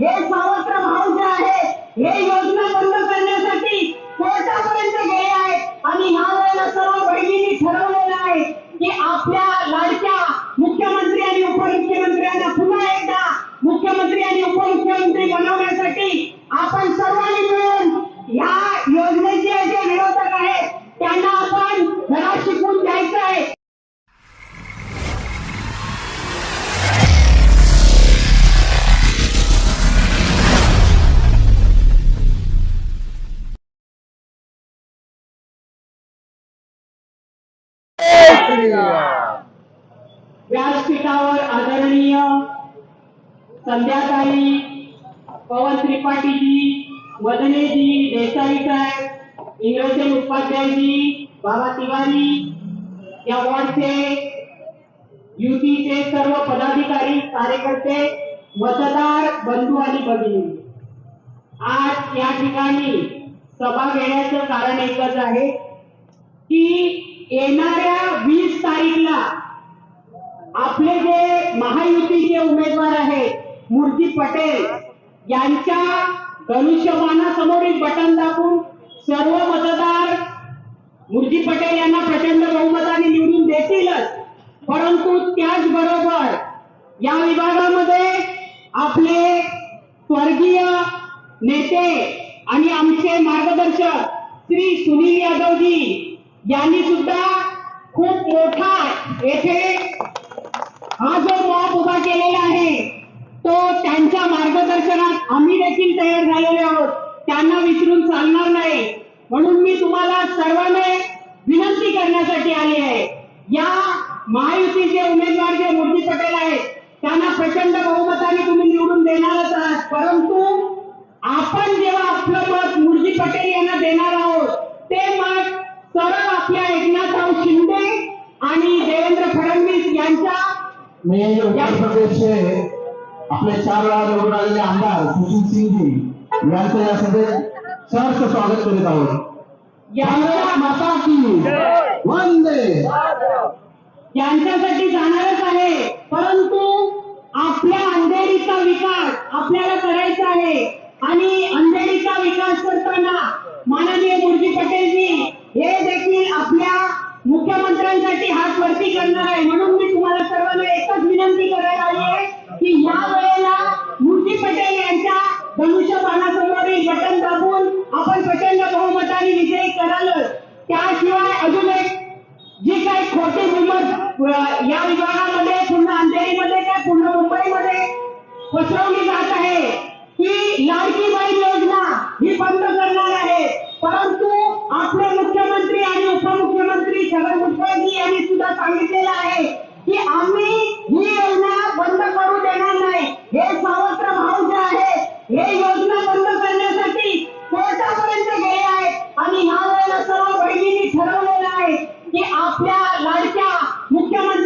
हे सावत्र भाव जे आहे हे योजना बंद करण्यासाठी कोर्टापर्यंत गेले आहेत. आणि ह्या वेळेला व्यासपीठावर आदरणीय संध्याकाळी पवन त्रिपाठीजी वदनेजी देसाई साहेब इंग्रजी उपाध्यायजी बाबा तिवारी या वॉर्डचे युतीचे सर्व पदाधिकारी कार्यकर्ते मतदार बंधू आणि भगिनी. आज या ठिकाणी सभा घेण्याचं कारण एकच आहे की येणाऱ्या वीस तारीखला आपले जे महायुतीचे उमेदवार आहेत मूर्ती पटेल यांच्या धनुष्यबाणासमोरील बटन दाखवून सर्व मतदार मुरजी पटेल यांना प्रचंड बहुमताने निवडून देतीलच. परंतु त्याचबरोबर या विभागामध्ये आपले स्वर्गीय नेते आणि आमचे मार्गदर्शक श्री सुनील यादवजी यांनी सुद्धा खूप मोठा येथे हा जो मॉप उभा केलेला आहे तो त्यांच्या मार्गदर्शनात आम्ही देखील तयार झालेले आहोत. त्यांना विसरून चालणार नाही. म्हणून मी तुम्हाला सर्वांना विनंती करण्यासाठी आली आहे. या महायुतीचे उमेदवार जे मूर्ती पटेल आहेत त्यांना प्रचंड बहुमताने तुम्ही निवडून देणारच आहात. परंतु आपण जेव्हा आपलं मत मूर्ती पटेल यांना देणार आहोत ते मत सरळ आपल्या एकनाथराव शिंदे आणि देवेंद्र फडणवीस यांच्या मी उत्तर प्रदेशचे आपले चार वेळा निवडून आलेले आमदार सुशील सिंगजी यांचं या सभेत सहर्ष स्वागत करीत आहोत. यांच्या माता की वंदे यांच्यासाठी जाणारच आहे परंतु आपल्या अंधेरीचा विकास आपल्याला करायचा आहे आणि अंधेरीचा विकास करताना माननीय मुरजी पटेलजी हे देखील आपल्या करण्यासाठी हात वरती करणार आहे. म्हणून मी तुम्हाला सर्वांना एकच विनंती करायला आली आहे की या वेळेला मूर्ती पटेल यांच्या धनुष्यबाणासमोरील बटन दाबून आपण प्रचंड बहुमताने विजयी करालच. त्याशिवाय अजून एक जी काही खोटी मुंबत या विभागामध्ये पुन्हा अंधेरीमध्ये काय पूर्ण मुंबईमध्ये पसरवली जात आहे की लाडकी बाई योजना ही बंद करणार आहे. परंतु आपले मुख्य आणि उपमुख्यमंत्री छगन भुजबळजी यांनी सुद्धा सांगितलेलं आहे की आम्ही ही योजना बंद करू देणार नाही हे सावत्र भाव जे आहे हे योजना बंद करण्यासाठी कोर्टापर्यंत गेले आहेत. आणि ह्या वेळेला सर्व बहिणींनी ठरवलेलं आहे की आपल्या लाडक्या मुख्यमंत्री